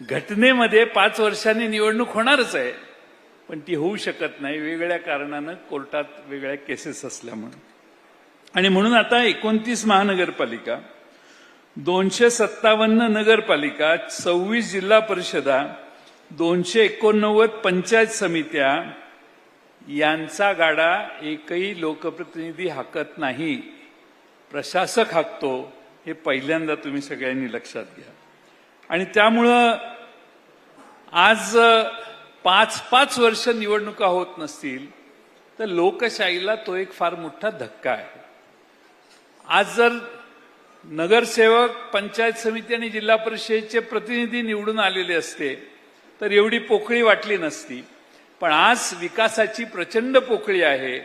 घटनेमध्ये पाच वर्षांनी निवडणूक होणारच आहे. पण ती होऊ शकत नाही. वेगळ्या कारणानं कोर्टात वेगळ्या केसेस असल्यामुळे. आणि म्हणून आता एकोणतीस महानगरपालिका दोनशे सत्तावन्न नगरपालिका सव्वीस जिल्हा परिषदा दोनशे एकोणनव्वद पंचायत समित्या यांचा गाडा एकही लोकप्रतिनिधी हाकत नाही. प्रशासक हाकतो. हे पहिल्यांदा तुम्ही सगळ्यांनी लक्षात घ्या. आणि त्यामुळं आज पाच पाच वर्ष निवडणुका होत नसतील तर लोकशाहीला तो एक फार मोठा धक्का आहे. आज जर नगरसेवक पंचायत समिती आणि जिल्हा परिषदेचे प्रतिनिधी निवडून आलेले असते तर एवढी पोकळी वाटली नसती. पण आज विकासाची प्रचंड पोकळी आहे.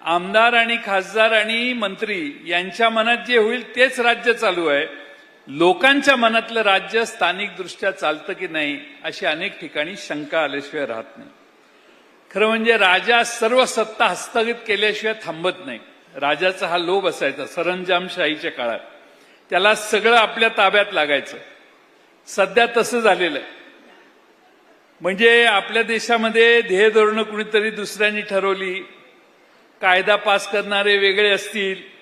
आमदार आणि खासदार आणि मंत्री यांच्या मनात जे होईल तेच राज्य चालू आहे. लोकांच्या मनातलं राज्य स्थानिक दृष्ट्या चालतं की नाही अशी अनेक ठिकाणी शंका आल्याशिवाय राहत नाही. खरं म्हणजे राजा सर्व सत्ता हस्तगित केल्याशिवाय थांबत नाही. राजाचा हा लोभ असायचा सरंजामशाहीच्या काळात. त्याला सगळं आपल्या ताब्यात लागायचं. सध्या तसं झालेलं आहे. म्हणजे आपल्या देशामध्ये ध्येय धोरणं कुणीतरी दुसऱ्यांनी ठरवली कायदा पास करणारे वेगळे असतील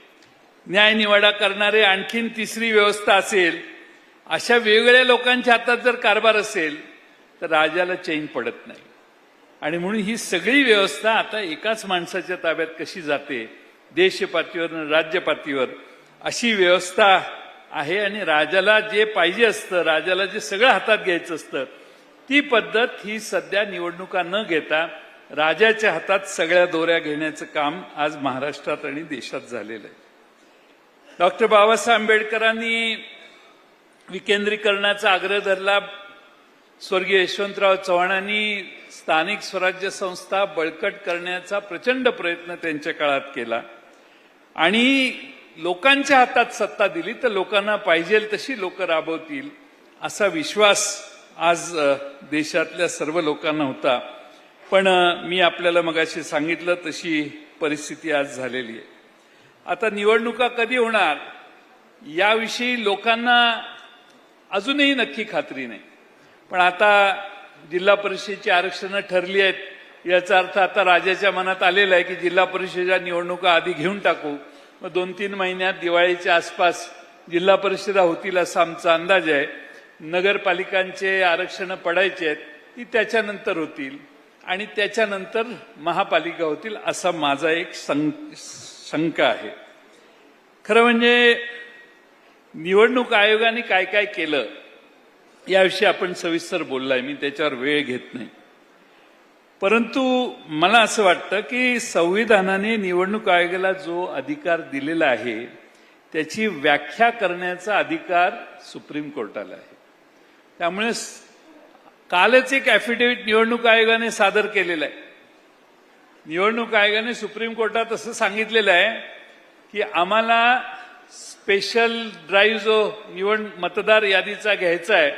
न्यायनिवाडा करणारे आणखीन तिसरी व्यवस्था असेल अशा वेगवेगळ्या लोकांच्या हातात जर कारभार असेल तर राजाला चैन पडत नाही. आणि म्हणून ही सगळी व्यवस्था आता एकाच माणसाच्या ताब्यात कशी जाते देशपातळीवर आणि राज्य पातळीवर अशी व्यवस्था आहे आणि राजाला जे पाहिजे असतं राजाला जे सगळं हातात घ्यायचं असतं ती पद्धत ही सध्या निवडणुका न घेता राजाच्या हातात सगळ्या दोऱ्या घेण्याचं काम आज महाराष्ट्रात आणि देशात झालेलं आहे. डॉक्टर बाबासाहेब आंबेडकरांनी विकेंद्रीकरणाचा आग्रह धरला. स्वर्गीय यशवंतराव चव्हाणांनी स्थानिक स्वराज्य संस्था बळकट करण्याचा प्रचंड प्रयत्न त्यांच्या काळात केला. आणि लोकांच्या हातात सत्ता दिली तर लोकांना पाहिजे तशी लोक राबवतील असा विश्वास आज देशातल्या सर्व लोकांना होता. पण मी आपल्याला मगाशी सांगितलं तशी परिस्थिती आज झालेली आहे. आता निवडणुका कधी होणार याविषयी लोकांना अजूनही नक्की खात्री नाही. पण आता जिल्हा परिषदेची आरक्षणं ठरली आहेत याचा अर्थ आता राजाच्या मनात आलेला आहे की जिल्हा परिषदेच्या निवडणुका आधी घेऊन टाकू. मग दोन तीन महिन्यात दिवाळीच्या आसपास जिल्हा परिषदा होतील असा आमचा अंदाज आहे. नगरपालिकांचे आरक्षणं पडायचे आहेत ती त्याच्यानंतर होतील आणि त्याच्यानंतर महापालिका होतील असा माझा एक सं शंका आहे. खरं म्हणजे निवडणूक आयोगाने काय काय केलं याविषयी आपण सविस्तर बोललाय. मी त्याच्यावर वेळ घेत नाही. परंतु मला असं वाटतं की संविधानाने निवडणूक आयोगाला जो अधिकार दिलेला आहे त्याची व्याख्या करण्याचा अधिकार सुप्रीम कोर्टाला आहे. त्यामुळे कालच एक ॲफिडेव्हिट निवडणूक आयोगाने सादर केलेलं आहे. निवडणूक आयोगाने सुप्रीम कोर्टात असं सांगितलेलं आहे की आम्हाला स्पेशल ड्राईव्ह जो निवड मतदार यादीचा घ्यायचा आहे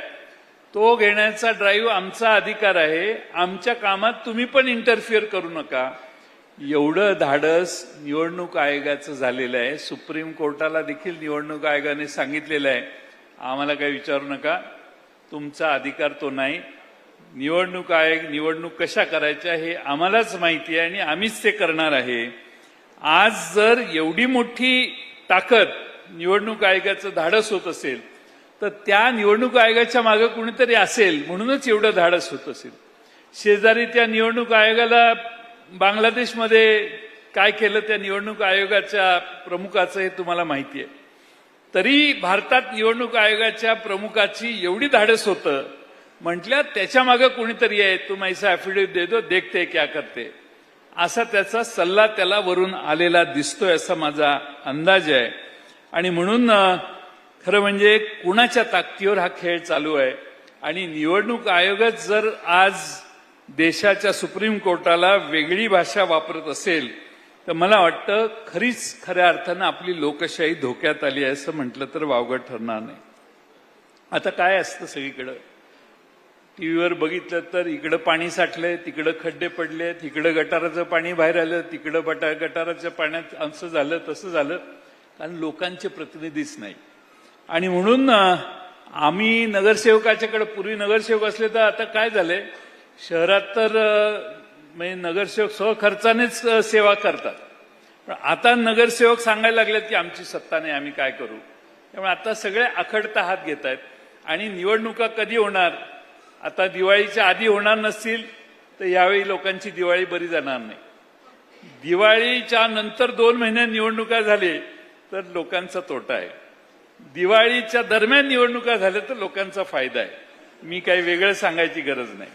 तो घेण्याचा ड्राईव्ह आमचा अधिकार आहे. आमच्या कामात तुम्ही पण इंटरफिअर करू नका. एवढं धाडस निवडणूक आयोगाचं झालेलं आहे. सुप्रीम कोर्टाला देखील निवडणूक आयोगाने सांगितलेलं आहे. आम्हाला काही विचारू नका. तुमचा अधिकार तो नाही. निवडणूक आयोग निवडणूक कशा करायच्या हे आम्हालाच माहिती आहे आणि आम्हीच ते करणार आहे. आज जर एवढी मोठी ताकद निवडणूक आयोगाचं धाडस होत असेल तर त्या निवडणूक आयोगाच्या मागे कुणीतरी असेल म्हणूनच एवढं धाडस होत असेल. शेजारी त्या निवडणूक आयोगाला बांगलादेशमध्ये काय केलं त्या निवडणूक आयोगाच्या प्रमुखाचं हे तुम्हाला माहिती आहे. तरी भारतात निवडणूक आयोगाच्या प्रमुखाची एवढी धाडस होतं म्हटल्या त्याच्यामागे कोणीतरी आहे? तू मैसा ऍफिडेव्हिट देतो देखते क्या करते. असा त्याचा सल्ला त्याला वरून आलेला दिसतोय असा माझा अंदाज आहे. आणि म्हणून खरं म्हणजे कुणाच्या ताकदीवर हा खेळ चालू आहे? आणि निवडणूक आयोगच जर आज देशाच्या सुप्रीम कोर्टाला वेगळी भाषा वापरत असेल तर मला वाटतं खरीच खऱ्या अर्थानं आपली लोकशाही धोक्यात आली आहे असं म्हटलं तर वावगं ठरणार नाही. आता काय असतं सगळीकडं? टीव्हीवर बघितलं तर इकडं पाणी साठलंय तिकडं खड्डे पडले इकडं गटाराचं पाणी बाहेर आलं तिकडं बटा गटाराच्या पाण्यात असं झालं तसं झालं. कारण लोकांचे प्रतिनिधीच नाही. आणि म्हणून आम्ही नगरसेवकाच्याकडे पूर्वी नगरसेवक असले तर आता काय झालंय? शहरात तर म्हणजे नगरसेवक स्वखर्चानेच सेवा करतात. पण आता नगरसेवक सांगायला लागलेत की आमची सत्ता नाही आम्ही काय करू? त्यामुळे आता सगळे आखडता हात घेत आहेत आणि निवडणुका कधी होणार? आता दिवाळीच्या आधी होणार नसतील तर यावेळी लोकांची दिवाळी बरी जाणार नाही. दिवाळीच्या नंतर दोन महिन्यात निवडणुका झाले तर लोकांचा तोटा आहे. दिवाळीच्या दरम्यान निवडणुका झाल्या तर लोकांचा फायदा आहे. मी काही वेगळं सांगायची गरज नाही.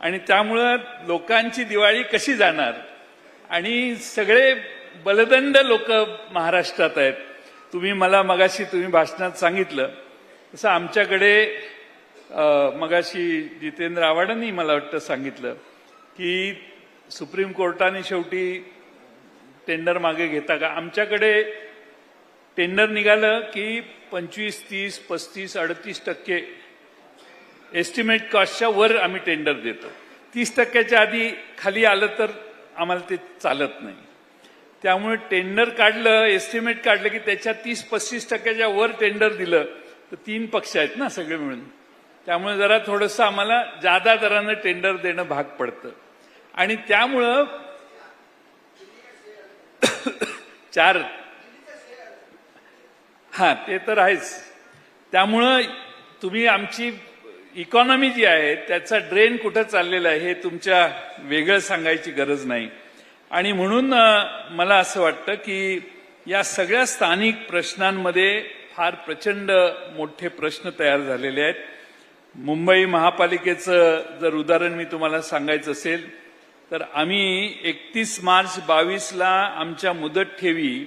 आणि त्यामुळं लोकांची दिवाळी कशी जाणार? आणि सगळे बलदंड लोक महाराष्ट्रात आहेत. तुम्ही मला मगाशी तुम्ही भाषणात सांगितलं तसं आमच्याकडे मगाशी जितेंद्र आव्हाडांनी मला वाटतं सांगितलं की सुप्रीम कोर्टाने शेवटी टेंडर मागे घेता का? आमच्याकडे टेंडर निघालं की पंचवीस तीस पस्तीस अडतीस टक्के एस्टिमेट कॉस्टच्या वर आम्ही टेंडर देतो. तीस टक्क्याच्या आधी खाली आलं तर आम्हाला ते चालत नाही. त्यामुळे टेंडर काढलं एस्टिमेट काढलं की त्याच्या तीस पस्तीस टक्क्याच्या वर टेंडर दिलं. तर तीन पक्ष आहेत ना सगळे मिळून. त्यामुळे जरा थोडंसं आम्हाला जादा दरानं टेंडर देणं भाग पडतं. आणि त्यामुळं चार. हा ते तर आहेच. त्यामुळं तुम्ही आमची इकॉनॉमी जी आहे त्याचा ड्रेन कुठं चाललेला आहे हे तुमच्या वेगळं सांगायची गरज नाही. आणि म्हणून मला असं वाटतं की या सगळ्या स्थानिक प्रश्नांमध्ये फार प्रचंड मोठे प्रश्न तयार झालेले आहेत. मुंबई महापालिकेचं जर उदाहरण मी तुम्हाला सांगायचं असेल तर आम्ही एकतीस मार्च बावीसला आमच्या मुदत ठेवी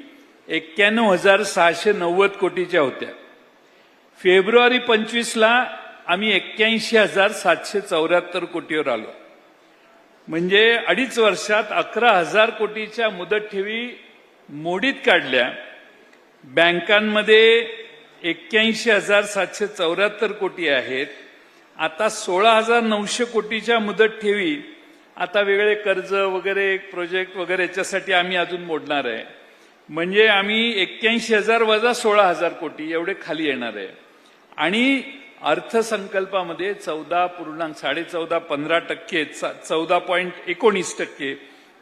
एक्क्याण्णव हजार सहाशे नव्वद कोटीच्या होत्या. फेब्रुवारी पंचवीसला आम्ही एक्क्याऐंशी हजार सातशे चौऱ्याहत्तर कोटीवर आलो. म्हणजे अडीच वर्षात अकरा हजार कोटीच्या मुदत ठेवी मोडीत काढल्या. बँकांमध्ये एक्क्याऐंशी हजार सातशे चौऱ्याहत्तर कोटी आहेत. आता सोळा हजार नऊशे कोटीच्या मुदत ठेवी. आता वेगळे कर्ज वगैरे प्रोजेक्ट वगैरे याच्यासाठी आम्ही अजून मोडणार आहे. म्हणजे आम्ही एक्क्याऐंशी हजार वजा सोळा हजार कोटी एवढे खाली येणार आहे. आणि अर्थसंकल्पामध्ये चौदा पूर्णांक साडे चौदा पंधरा टक्के चौदा पॉईंट एकोणीस टक्के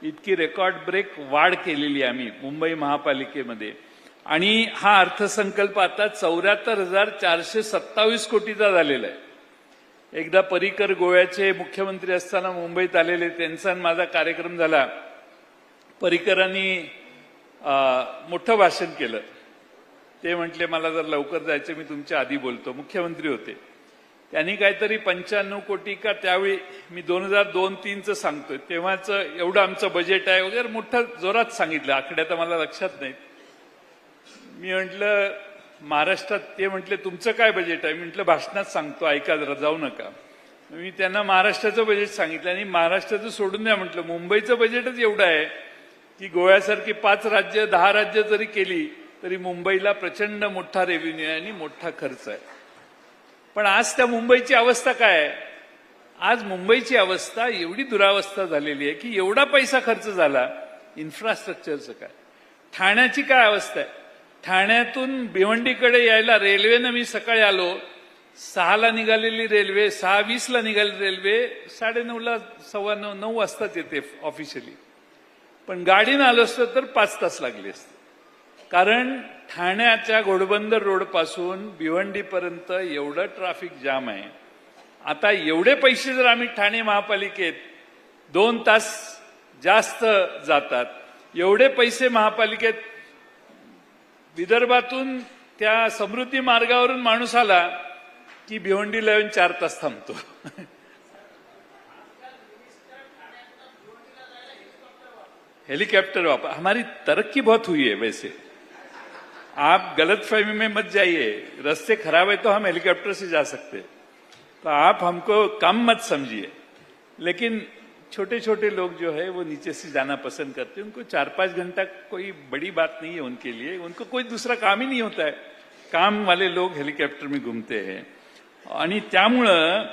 इतकी रेकॉर्ड ब्रेक वाढ केलेली आम्ही मुंबई महापालिकेमध्ये. आणि हा अर्थसंकल्प आता चौऱ्याहत्तर हजार चारशे सत्तावीस कोटीचा झालेला आहे. एकदा पर्रिकर गोव्याचे मुख्यमंत्री असताना मुंबईत आलेले त्यांचा आणि माझा कार्यक्रम झाला. पर्रिकरांनी मोठं भाषण केलं. ते म्हटले मला जर लवकर जायचं मी तुमच्या आधी बोलतो. मुख्यमंत्री होते. त्यांनी काहीतरी पंच्याण्णव कोटी का त्यावेळी मी दोन हजार दोन तीनचं सांगतोय. तेव्हाचं एवढं आमचं बजेट आहे वगैरे मोठं जोरात सांगितलं. आकड्या तर मला लक्षात नाहीत. मी म्हटलं महाराष्ट्रात ते म्हटले तुमचं काय बजेट आहे? म्हटलं भाषणात सांगतो ऐका जरा जाऊ नका. मी त्यांना महाराष्ट्राचं बजेट सांगितलं आणि महाराष्ट्राचं सोडून द्या म्हटलं. मुंबईचं बजेटच एवढं आहे की गोव्यासारखी पाच राज्य दहा राज्य जरी केली तरी मुंबईला प्रचंड मोठा रेव्हेन्यू आहे आणि मोठा खर्च आहे. पण आज त्या मुंबईची अवस्था काय आहे? आज मुंबईची अवस्था एवढी दुरावस्था झालेली आहे की एवढा पैसा खर्च झाला इन्फ्रास्ट्रक्चरचं काय? ठाण्याची काय अवस्था आहे? ठाण्यातून भिवंडीकडे यायला रेल्वेनं मी सकाळी आलो. सहाला निघालेली रेल्वे सहा वीसला निघालेली रेल्वे साडेनऊला सव्वा नऊ नऊ वाजताच येते ऑफिशियली पण गाडीनं आलो असतं तर पाच तास लागले असते. कारण ठाण्याच्या घोडबंदर रोडपासून भिवंडीपर्यंत एवढं ट्रॅफिक जाम आहे. आता एवढे पैसे जर आम्ही ठाणे महापालिकेत दोन तास जास्त जातात एवढे पैसे महापालिकेत विदर्भातून त्या समृद्धी मार्गावरून माणूस आला की भिवंडीला येऊन चार तास थांबतो. हेलीकॉप्टर वापर हमारी तरक्की बहुत हुई है वैसे। आप गलत फहमी में मत जाइए, रास्ते खराब है तो हम हेलीकॉप्टर से जा सकते हैं। तो आप हमको कम मत समझिए। लेकिन छोटे छोटे लोग जो है वो नीचे से जाना पसंद करते हैं। उनको चार पांच घंटा कोई बड़ी बात नहीं है उनके लिए। उनको कोई दूसरा काम ही नहीं होता है। काम वाले लोग हेलिकॉप्टर में घुमते हैं। आणि त्यामुळं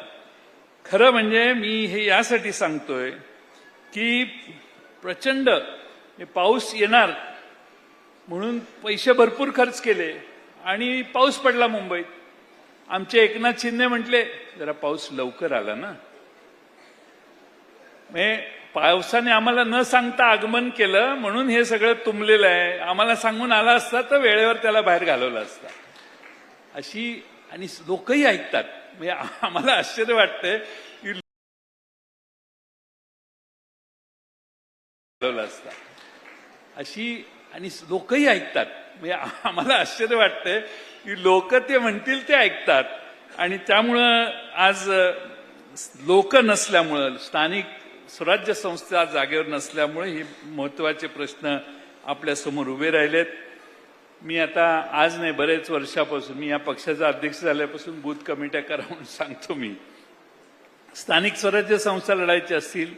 खरं म्हणजे मी हे यासाठी सांगतोय की प्रचंड हे पाऊस येणार म्हणून पैसे भरपूर खर्च केले आणि पाऊस पडला मुंबईत. आमचे एकनाथ शिंदे म्हटले जरा पाऊस लवकर आला ना. म्हणजे पावसाने आम्हाला न सांगता आगमन केलं म्हणून हे सगळं तुंबलेलं आहे. आम्हाला सांगून आला असता तर वेळेवर त्याला बाहेर घालवलं असता. अशी आणि लोकही ऐकतात. म्हणजे आम्हाला आश्चर्य वाटतंय की घालवलं असता. अशी आणि लोकही ऐकतात. म्हणजे आम्हाला आश्चर्य वाटतंय की लोक ते म्हणतील ते ऐकतात. आणि त्यामुळं आज लोक नसल्यामुळं स्थानिक स्वराज्य संस्था जागेवर नसल्यामुळे हे महत्त्वाचे प्रश्न आपल्यासमोर उभे राहिलेत. मी आता आज नाही बरेच वर्षापासून मी या पक्षाचा अध्यक्ष झाल्यापासून बूथ कमिट्या करा म्हणून सांगतो मी. स्थानिक स्वराज्य संस्था लढायच्या असतील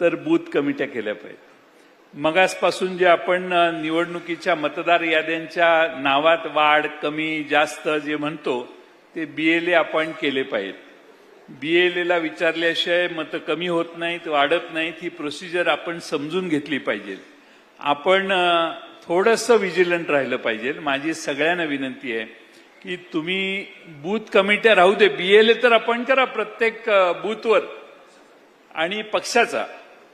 तर बूथ कमिट्या केल्या पाहिजेत. मगासपासून जे आपण निवडणुकीच्या मतदार याद्यांच्या नावात वाढ कमी जास्त जे म्हणतो ते बीएलए अपॉइंट केले पाहिजेत. बीएलएला विचारल्याशिवाय मतं कमी होत नाहीत वाढत नाहीत ही प्रोसिजर आपण समजून घेतली पाहिजे. आपण थोडंसं विजिलंट राहिलं पाहिजे. माझी सगळ्यांना विनंती आहे की तुम्ही बूथ कमिट्या राहू दे. बीएलए तर आपण करा प्रत्येक बूथवर. आणि पक्षाचा.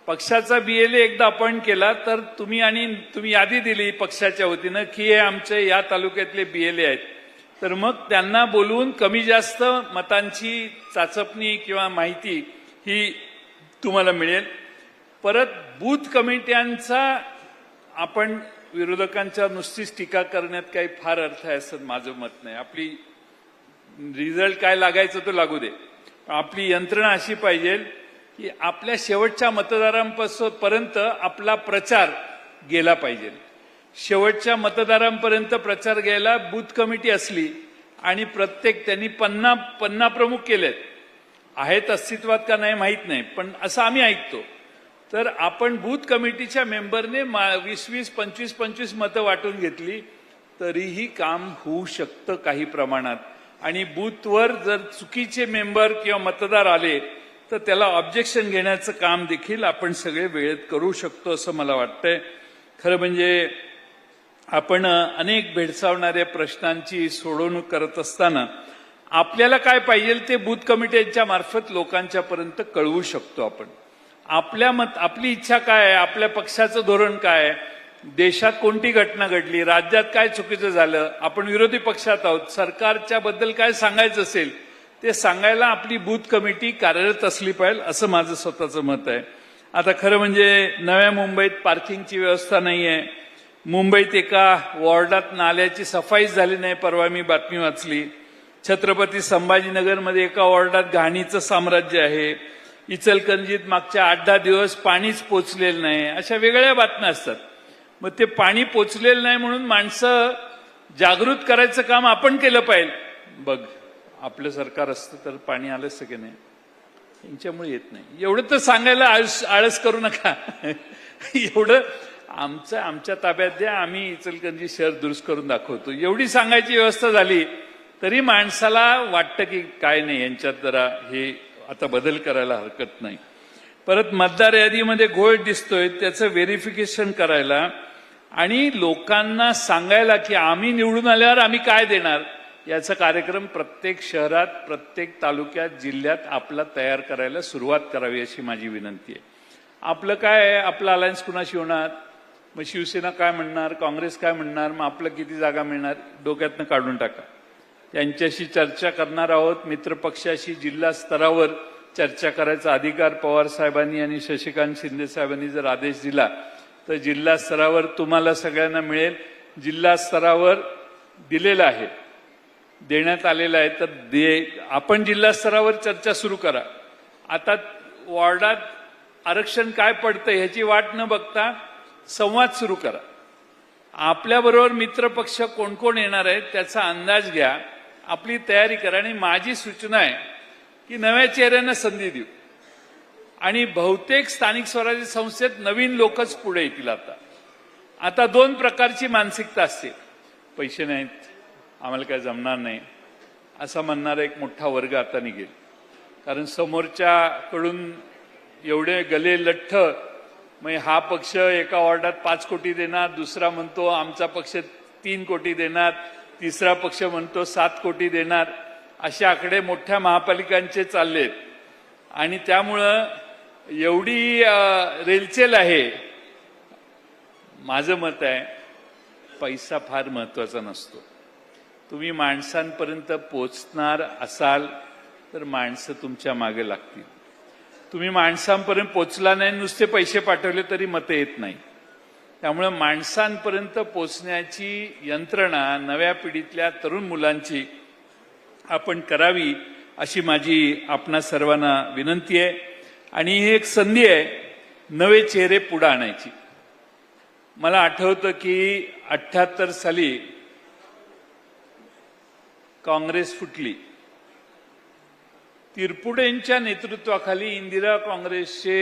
पक्षाचा बीएलए एकदा अपॉइंट केला तर तुम्ही आणि तुम्ही यादी दिली पक्षाच्या वतीनं की हे आमचे या तालुक्यातले बीएलए आहेत. तर मग त्यांना बोलवून कमी जास्त मतांची चाचपणी किंवा माहिती ही तुम्हाला मिळेल. परत बूथ कमिट्यांचा आपण विरोधकांच्या नुसतीच टीका करण्यात काही फार अर्थ आहे असं माझं मत नाही. आपली रिझल्ट काय लागायचं तो लागू दे. आपली यंत्रणा अशी पाहिजे की आपल्या शेवटच्या मतदारांपासून पर्यंत आपला प्रचार गेला पाहिजे. शेवटच्या मतदारांपर्यंत प्रचार घ्यायला बूथ कमिटी असली आणि प्रत्येक त्यांनी पन्ना पन्ना प्रमुख केलेत. आहेत अस्तित्वात का नाही माहीत नाही पण असं आम्ही ऐकतो. तर आपण बूथ कमिटीच्या मेंबरने मा- वीस वीस पंचवीस पंचवीस मतं वाटून घेतली तरीही काम होऊ शकतं काही प्रमाणात. आणि बूथवर जर चुकीचे मेंबर किंवा मतदार आले तर त्याला ऑब्जेक्शन घेण्याचं काम देखील आपण सगळे वेळेत करू शकतो असं मला वाटतंय. खरं म्हणजे आपण अनेक भेडसावणाऱ्या प्रश्नांची सोडवणूक करत असताना आपल्याला काय पाहिजे ते बूथ कमिट्यांच्या मार्फत लोकांच्या पर्यंत कळवू शकतो आपण. आपल्या मत आपली इच्छा काय आहे? आपल्या पक्षाचं धोरण काय आहे? देशात कोणती घटना घडली? राज्यात काय चुकीचं झालं? आपण विरोधी पक्षात आहोत. सरकारच्या बद्दल काय सांगायचं असेल ते सांगायला आपली बूथ कमिटी कार्यरत असली पाहिजे असं माझं स्वतःचं मत आहे. आता खरं म्हणजे नव्या मुंबईत पार्किंगची व्यवस्था नाही आहे मुंबईत एका वॉर्डात नाल्याची सफाईच झाली नाही परवा मी बातमी वाचली. छत्रपती संभाजीनगरमध्ये एका वॉर्डात घाणीचं साम्राज्य आहे. इचलकरंजीत मागच्या आठ दहा दिवस पाणीच पोचलेलं नाही. अशा वेगळ्या बातम्या असतात. मग ते पाणी पोचलेलं नाही म्हणून माणसं जागृत करायचं काम आपण केलं पाहिजे. बघ आपलं सरकार असतं तर पाणी आलं असतं की नाही. यांच्यामुळे येत नाही. एवढं तर सांगायला आळस आळस करू नका. एवढं आमचं आमच्या ताब्यात द्या आम्ही इचलकरंजी शहर दुरुस्त करून दाखवतो. एवढी सांगायची व्यवस्था झाली तरी माणसाला वाटतं की काय नाही यांच्यात जरा हे आता बदल करायला हरकत नाही. परत मतदार यादीमध्ये घोळ दिसतोय त्याचं व्हेरिफिकेशन करायला. आणि लोकांना सांगायला की आम्ही निवडून आल्यावर आम्ही काय देणार? याचा कार्यक्रम प्रत्येक शहरात प्रत्येक तालुक्यात जिल्ह्यात आपला तयार करायला सुरुवात करावी अशी माझी विनंती आहे. आपलं काय आहे? आपला अलायन्स कुणाशी होणार? मग शिवसेना काय म्हणणार काँग्रेस काय म्हणणार मग आपलं किती जागा मिळणार डोक्यातनं काढून टाका. त्यांच्याशी चर्चा करणार आहोत मित्रपक्षाशी जिल्हा स्तरावर चर्चा करायचा अधिकार पवार साहेबांनी आणि शशिकांत शिंदे साहेबांनी जर आदेश दिला तर जिल्हा स्तरावर तुम्हाला सगळ्यांना मिळेल. जिल्हा स्तरावर दिलेला आहे देण्यात आलेला आहे तर दे आपण जिल्हा स्तरावर चर्चा सुरू करा. आता वॉर्डात आरक्षण काय पडतं ह्याची वाट न बघता संवाद सुरू करा. आपल्याबरोबर मित्रपक्ष कोण कोण येणार आहेत त्याचा अंदाज घ्या. आपली तयारी करा आणि माझी सूचना आहे की नव्या चेहऱ्यांना संधी देऊ. आणि बहुतेक स्थानिक स्वराज्य संस्थेत नवीन लोकच पुढे येतील आता. आता दोन प्रकारची मानसिकता असते. पैसे नाहीत आम्हाला काय जमणार नाही. असा म्हणणारा एक मोठा वर्ग आता निघेल. कारण समोरच्याकडून एवढे गले लठ्ठ मग हा पक्ष एका वॉर्डात पाच कोटी देणार दुसरा म्हणतो आमचा पक्ष तीन कोटी देणार तिसरा पक्ष म्हणतो सात कोटी देणार असे आकडे मोठ्या महापालिकांचे चाललेत. आणि त्यामुळं एवढी रेलचेल आहे. माझं मत आहे पैसा फार महत्त्वाचा नसतो. तुम्ही माणसांपर्यंत पोचणार असाल तर माणसं तुमच्या मागे लागतील. तुम्ही माणसांपर्यंत पोचला नाही नुसते पैसे पाठवले तरी मतं येत नाही. त्यामुळे माणसांपर्यंत पोचण्याची यंत्रणा नव्या पिढीतल्या तरुण मुलांची आपण करावी अशी माझी आपणा सर्वांना विनंती आहे. आणि ही एक संधी आहे नवे चेहरे पुढे आणायची. मला आठवतं की अठ्ठ्याहत्तर साली काँग्रेस फुटली. तिरपुडेंच्या नेतृत्वाखाली इंदिरा काँग्रेसचे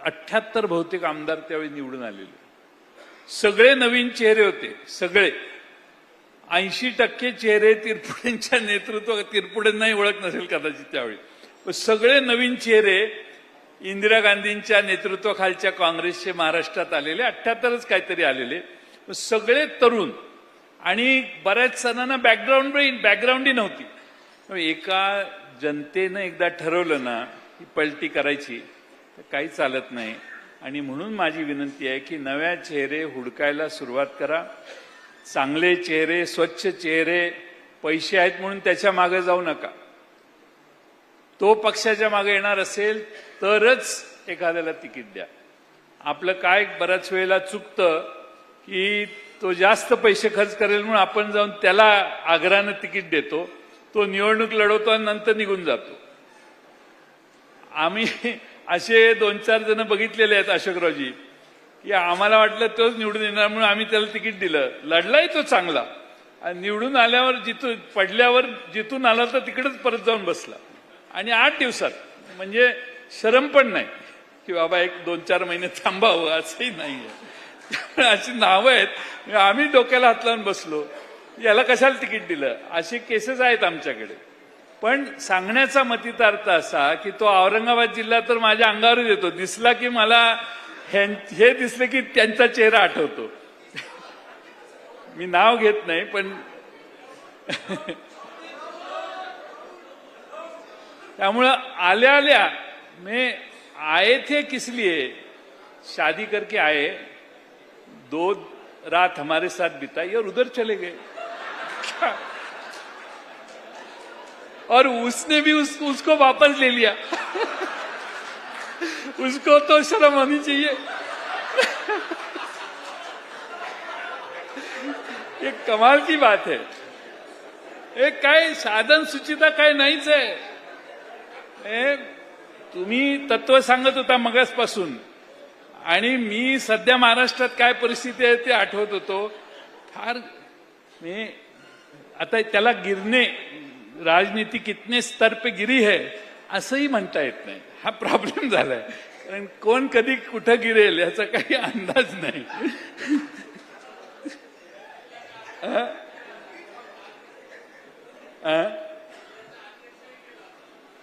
अठ्ठ्याहत्तर बहुतेक आमदार त्यावेळी निवडून आलेले. सगळे नवीन चेहरे होते सगळे. ऐंशी टक्के चेहरे तिरपुडेंच्या नेतृत्व तिरपुडेंनाही ओळख नसेल कदाचित त्यावेळी. सगळे नवीन चेहरे इंदिरा गांधींच्या नेतृत्वाखालच्या काँग्रेसचे महाराष्ट्रात आलेले अठ्ठ्याहत्तरच काहीतरी आलेले. सगळे तरुण आणि बऱ्याच जणांना बॅकग्राऊंड बॅकग्राऊंडही नव्हती. एका जनतेनं एकदा ठरवलं ना की पलटी करायची तर काही चालत नाही. आणि म्हणून माझी विनंती आहे की नव्या चेहरे हुडकायला सुरुवात करा. चांगले चेहरे स्वच्छ चेहरे पैसे आहेत म्हणून त्याच्यामागे जाऊ नका. तो पक्षाच्या मागे येणार असेल तरच एखाद्याला तिकीट द्या. आपलं काय बऱ्याच वेळेला चुकतं की तो जास्त पैसे खर्च करेल म्हणून आपण जाऊन त्याला आग्रहानं तिकीट देतो. तो निवडणूक लढवतो आणि नंतर निघून जातो. आम्ही असे दोन चार जण बघितलेले आहेत अशोकरावजी की आम्हाला वाटलं तोच निवडून येणार म्हणून आम्ही त्याला तिकीट दिलं. लढलाय तो चांगला. आणि निवडून आल्यावर जिथून पडल्यावर जिथून आला तर तिकडेच परत जाऊन बसला. आणि आठ दिवसात म्हणजे शरम पण नाही की बाबा एक दोन चार महिने थांबावं असंही नाहीये. अशी नावं आहेत. आम्ही डोक्याला हात लावून बसलो. याला कशाला तिकीट दिलं? असे केसेस आहेत आमच्याकडे. पण सांगण्याचा मतितार्थ असा की तो औरंगाबाद जिल्हा तर माझ्या अंगावर येतो. दिसला की मला हे दिसलं की त्यांचा चेहरा आठवतो. मी नाव घेत नाही पण त्यामुळं आल्या आल्या मे आए थे किस लिए शादी करके आए दो रात हमारे साथ बिताई और उधर चले गए. और उसने भी उस, उसको वापस ले लिया। उसको तो शर्म आनी चाहिए। ये कमाल की बात है। एक काय साधन सुचिता काय नाहीच आहे। तुम्ही तत्व सांगत होता मगासपासून। आणि मी सध्या महाराष्ट्रात काय परिस्थिती आहे ते आठवत होतो। फार मी आता त्याला गिरणे राजनीती कितने स्तर पे गिरी है असंही म्हणता येत नाही. हा प्रॉब्लेम झालाय. कारण कोण कधी कुठं गिरेल याचा काही अंदाज नाही.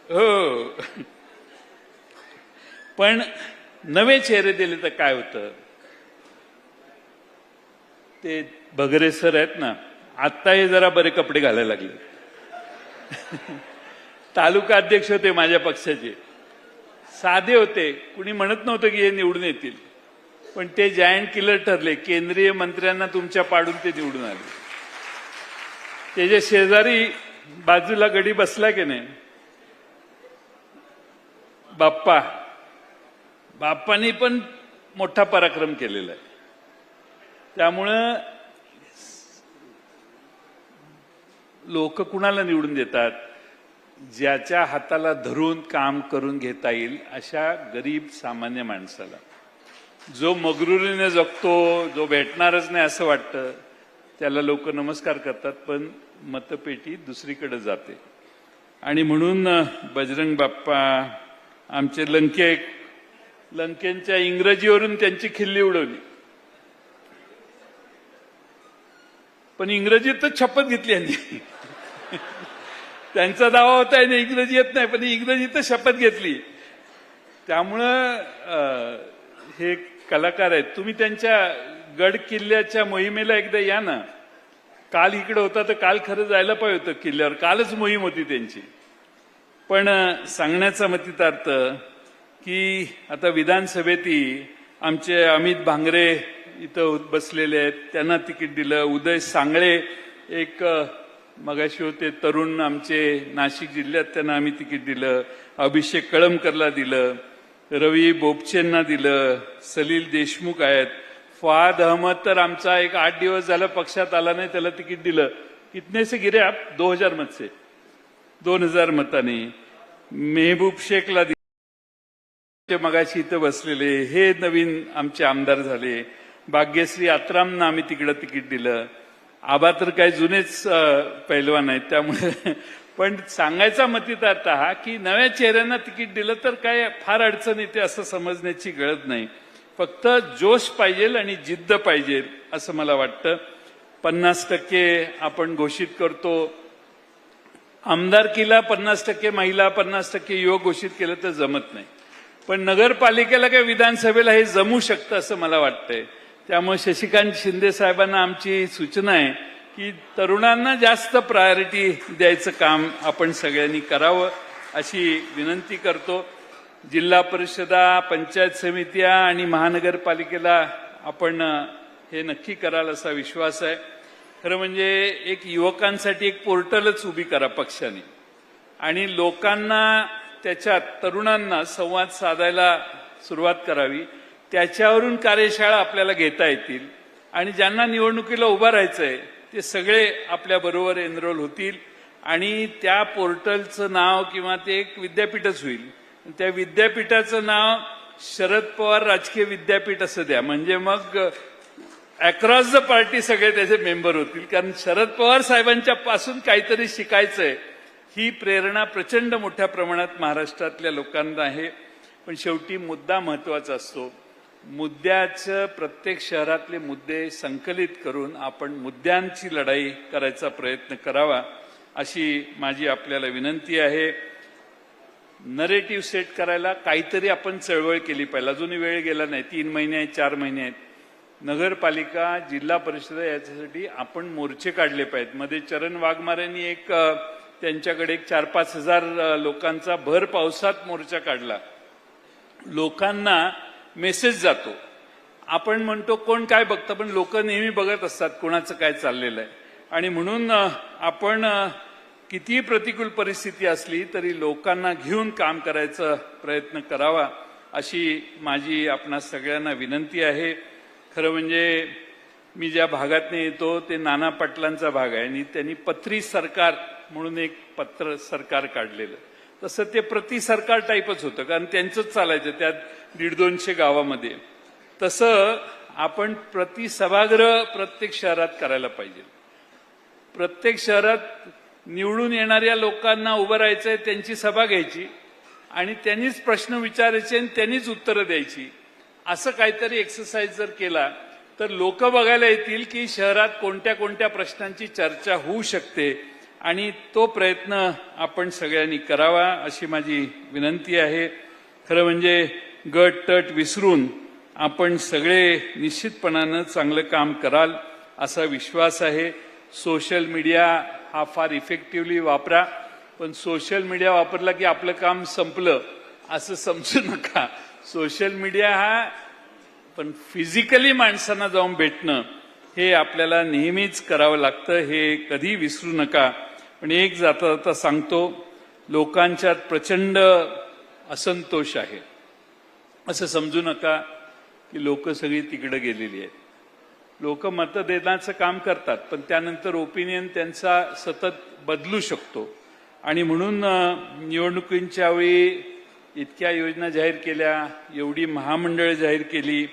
हो. पण नवे चेहरे दिले तर काय होतं? ते भगरे सर आहेत ना आत्ता हे जरा बरे कपडे घालायला लागले. तालुका अध्यक्ष होते माझ्या पक्षाचे. साधे होते. कुणी म्हणत नव्हतं की हे निवडून येतील. पण ते जायंट किलर ठरले. केंद्रीय मंत्र्यांना तुमच्या पाडून ते निवडून आले. त्याच्या शेजारी बाजूला गडी बसला की नाही बाप्पा. बाप्पानी पण मोठा पराक्रम केलेला आहे. त्यामुळं लोक कुणाला निवडून देतात? ज्याच्या हाताला धरून काम करून घेता येईल अशा गरीब सामान्य माणसाला. जो मगरुरीने जगतो जो भेटणारच नाही असं वाटतं त्याला लोक नमस्कार करतात पण मतपेटी दुसरीकडे जाते. आणि म्हणून बजरंग बाप्पा आमचे लंके लंकेंच्या इंग्रजीवरून त्यांची खिल्ली उडवली. पण इंग्रजीतच शपथ घेतली यांनी. त्यांचा दावा होता याने इंग्रजी येत नाही पण इंग्रजीतच शपथ घेतली. त्यामुळं हे कलाकार आहेत. तुम्ही त्यांच्या गड किल्ल्याच्या मोहिमेला एकदा या ना. काल इकडे होता तर काल खरं जायला पाहिजे होतं किल्ल्यावर. कालच मोहीम होती त्यांची. पण सांगण्याचा मतितार्थ की आता विधानसभेतही आमचे अमित भांगरे इथं बसलेले आहेत. त्यांना तिकीट दिलं. उदय सांगळे एक मगाशी होते तरुण आमचे नाशिक जिल्ह्यात त्यांना आम्ही तिकीट दिलं अभिषेक कळमकरला दिलं रवी बोपचेंना दिलं सलील देशमुख आहेत. फवाद अहमद तर आमचा एक आठ दिवस झाला पक्षात आला नाही त्याला तिकीट दिलं. कितने से गिरे आप दो हजार मत से दोन हजार मताने. मेहबूब शेखला दि- मगाशी इथं बसलेले. हे नवीन आमचे आमदार झाले. भाग्यश्री आत्रामना आम्ही तिकडं तिकीट दिलं. आबा तर काही जुनेच पैलवान आहेत त्यामुळे पण सांगायचा मतितार्थ हा की नव्या चेहऱ्यांना तिकीट दिलं तर काय फार अडचण येते असं समजण्याची गरज नाही. फक्त जोश पाहिजे आणि जिद्द पाहिजे असं मला वाटतं. पन्नास टक्के आपण घोषित करतो. आमदारकीला पन्नास टक्के महिला पन्नास टक्के युवक घोषित केलं तर जमत नाही. पण नगरपालिकेला काय विधानसभेला हे जमू शकतं असं मला वाटतंय. त्यामुळे शशिकांत शिंदे साहेबांना आमची सूचना आहे की तरुणांना जास्त प्रायोरिटी द्यायचं काम आपण सगळ्यांनी करावं अशी विनंती करतो. जिल्हा परिषदा पंचायत समित्या आणि महानगरपालिकेला आपण हे नक्की कराल असा विश्वास आहे. खरं म्हणजे एक युवकांसाठी एक पोर्टलच उभी करा पक्षाने. आणि लोकांना त्याच्यात तरुणांना संवाद साधायला सुरुवात करावी. त्याच्यावरून कार्यशाळा आपल्याला घेता येतील. आणि ज्यांना निवडणुकीला उभं राहायचं आहे ते सगळे आपल्या बरोबर एनरोल होतील. आणि त्या पोर्टलचं नाव किंवा ते एक विद्यापीठच होईल. त्या विद्यापीठाचं नाव शरद पवार राजकीय विद्यापीठ असं द्या. म्हणजे मग अक्रॉस द पार्टी सगळे त्याचे मेंबर होतील. कारण शरद पवार साहेबांच्या पासून काहीतरी शिकायचंय. ही प्रेरणा प्रचंड मोठ्या प्रमाणात महाराष्ट्रातल्या लोकांना आहे. पण शेवटी मुद्दा महत्त्वाचा असतो. मुद्द्याचं प्रत्येक शहरातले मुद्दे संकलित करून आपण मुद्द्यांची लढाई करायचा प्रयत्न करावा अशी माझी आपल्याला विनंती आहे. नरेटिव्ह सेट करायला काहीतरी आपण चळवळ केली पाहिजे. अजूनही वेळ गेला नाही. तीन महिने आहेत चार महिने आहेत. नगरपालिका जिल्हा परिषद याच्यासाठी आपण मोर्चे काढले पाहिजेत. मध्ये चरण वाघमारेंनी एक त्यांच्याकडे एक चार पाच हजार लोकांचा भर पावसात मोर्चा काढला. लोकांना मेसेज जातो. आपण म्हणतो कोण काय बघतं? पण लोक नेहमी बघत असतात कोणाचं काय चाललेलं आहे? आणि म्हणून आपण कितीही प्रतिकूल परिस्थिती असली तरी लोकांना घेऊन काम करायचा प्रयत्न करावा अशी माझी आपणा सगळ्यांना विनंती आहे. खरं म्हणजे मी ज्या भागातने येतो ते नाना पाटलांचा भाग आहे आणि त्यांनी पत्री सरकार म्हणून एक पत्र सरकार काढलेलं. तसं ते प्रति सरकार टाईपच होतं कारण त्यांचंच चालायचं. त्यात दीड दोनशे गावामध्ये. तसं आपण प्रति सभागृह प्रत्येक शहरात करायला पाहिजे. प्रत्येक शहरात निवडून येणाऱ्या लोकांना उभं राहायचंय त्यांची सभा घ्यायची आणि त्यांनीच प्रश्न विचारायचे आणि त्यांनीच उत्तरं द्यायची. असं काहीतरी एक्सरसाइज जर केला तर लोक बघायला येतील की शहरात कोणत्या कोणत्या प्रश्नांची चर्चा होऊ शकते आणि तो प्रयत्न आपण सगळ्यांनी करावा अशी माझी विनंती आहे. खरं म्हणजे गट तट विसरून आपण सगळे निश्चितपणानं चांगलं काम कराल असा विश्वास आहे. सोशल मीडिया हा फार इफेक्टिव्हली वापरा. पण सोशल मीडिया वापरला की आपलं काम संपलं असं समजू नका. सोशल मीडिया हा पण फिजिकली माणसांना जाऊन भेटणं हे आपल्याला नेहमीच करावं लागतं हे कधी विसरू नका. पण एक जाता जाता सांगतो लोकांच्यात प्रचंड असंतोष आहे. असं समजू नका की लोक सगळी तिकडे गेलेली आहेत. लोक मतदेनाचं काम करतात पण त्यानंतर ओपिनियन त्यांचा सतत बदलू शकतो. आणि म्हणून निवडणुकींच्या वेळी इतक्या योजना जाहीर केल्या एवढी महामंडळ जाहीर केली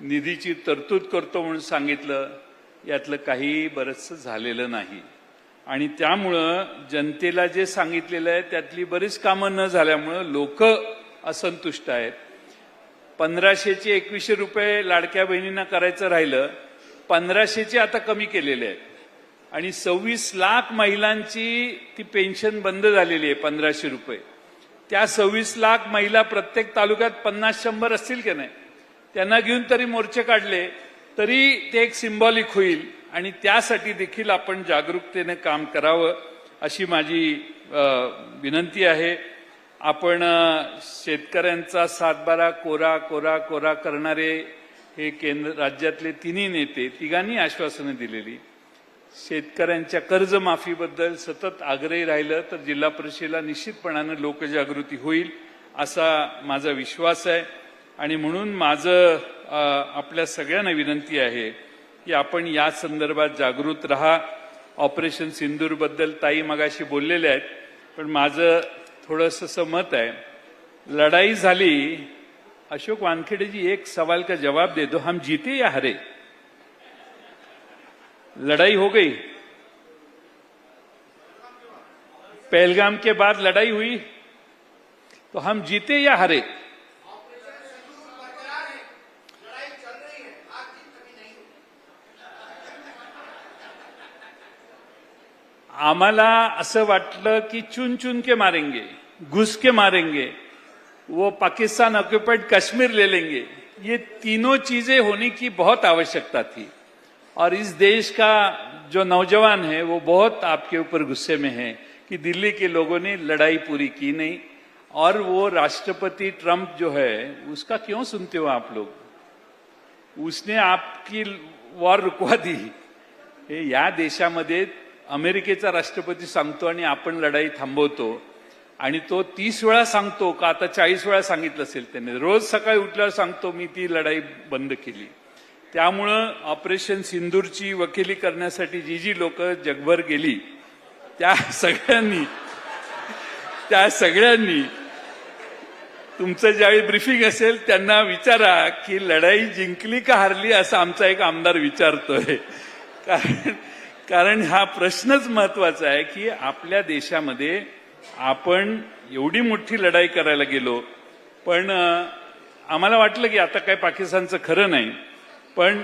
निधीची तरतूद करतो म्हणून सांगितलं यातलं काही बरंचसं झालेलं नाही. आणि त्यामुळं जनतेला जे सांगितलेलं आहे त्यातली बरीच कामं न झाल्यामुळं लोक असंतुष्ट आहेत. पंधराशेचे एकवीसशे रुपये लाडक्या बहिणींना करायचं राहिलं पंधराशेचे आता कमी केलेले आहेत. आणि सव्वीस लाख महिलांची ती पेन्शन बंद झालेली आहे पंधराशे रुपये. त्या सव्वीस लाख महिला प्रत्येक तालुक्यात पन्नास शंभर असतील की नाही? त्यांना घेऊन तरी मोर्चे काढले तरी ते एक सिम्बॉलिक होईल. आणि त्यासाठी देखील आपण जागरूकतेने काम करावं अशी माझी विनंती आहे. आपण शेतकऱ्यांचा सातबारा कोरा कोरा कोरा करणारे हे केंद्र राज्यातले तिन्ही नेते तिघांनी आश्वासनं दिलेली. शेतकऱ्यांच्या कर्जमाफीबद्दल सतत आग्रही राहिलं तर जिल्हा परिषदेला निश्चितपणानं लोकजागृती होईल असा माझा विश्वास आहे. आणि म्हणून माझं आपल्या सगळ्यांना विनंती आहे की आपण या संदर्भात जागृत राहा. ऑपरेशन सिंदूरबद्दल ताई मगाशी बोललेले आहेत पण माझं थोडंसं असं मत आहे. लढाई झाली, अशोक वानखेड़े जी एक सवाल का जवाब दे दो हम जीते या हरे? लड़ाई हो गई. पहलगाम के बाद लड़ाई हुई तो हम जीते या हरे? आम्हाला असं वाटलं की चुन चुन के मारेंगे. घुस के मारेंगे वो पाकिस्तान ऑक्युपाइड कश्मीर ले लेंगे। ये तीनों चीजें होने की बहुत आवश्यकता थी। और इस देश का जो नौजवान है वो बहुत आपके ऊपर गुस्से में है कि दिल्ली के लोगों ने लड़ाई पूरी की नहीं। और वो राष्ट्रपति ट्रंप जो है उसका क्यों सुनते हो आप लोग? उसने आपकी वॉर रुकवा दी। हे या देशामध्ये अमेरिकेचा राष्ट्रपती सांगतो आणि आपण लढाई थांबवतो आणि तो तीस वेळा सांगतो का आता चाळीस वेळा सांगितलं असेल त्याने. रोज सकाळी उठल्यावर सांगतो मी ती लढाई बंद केली. त्यामुळं ऑपरेशन सिंदूरची वकिली करण्यासाठी जी जी लोक जगभर गेली त्या सगळ्यांनी त्या सगळ्यांनी तुमचं ज्यावेळी ब्रिफिंग असेल त्यांना विचारा की लढाई जिंकली का हारली असं आमचा एक आमदार विचारतोय. कारण कारण हा प्रश्नच महत्त्वाचा आहे की आपल्या देशामध्ये आपण एवढी मोठी लढाई करायला गेलो पण आम्हाला वाटलं की आता काय पाकिस्तानचं खरं नाही. पण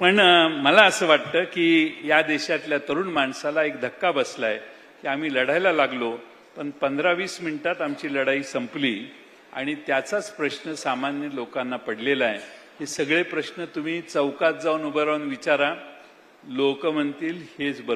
पण मला असं वाटतं की या देशातल्या तरुण माणसाला एक धक्का बसलाय की आम्ही लढायला लागलो पण पंधरा वीस मिनिटात आमची लढाई संपली आणि त्याचाच प्रश्न सामान्य लोकांना पडलेला आहे. हे सगळे प्रश्न तुम्ही चौकात जाऊन उभं राहून विचारा. लोक म्हणतील हेच बरं.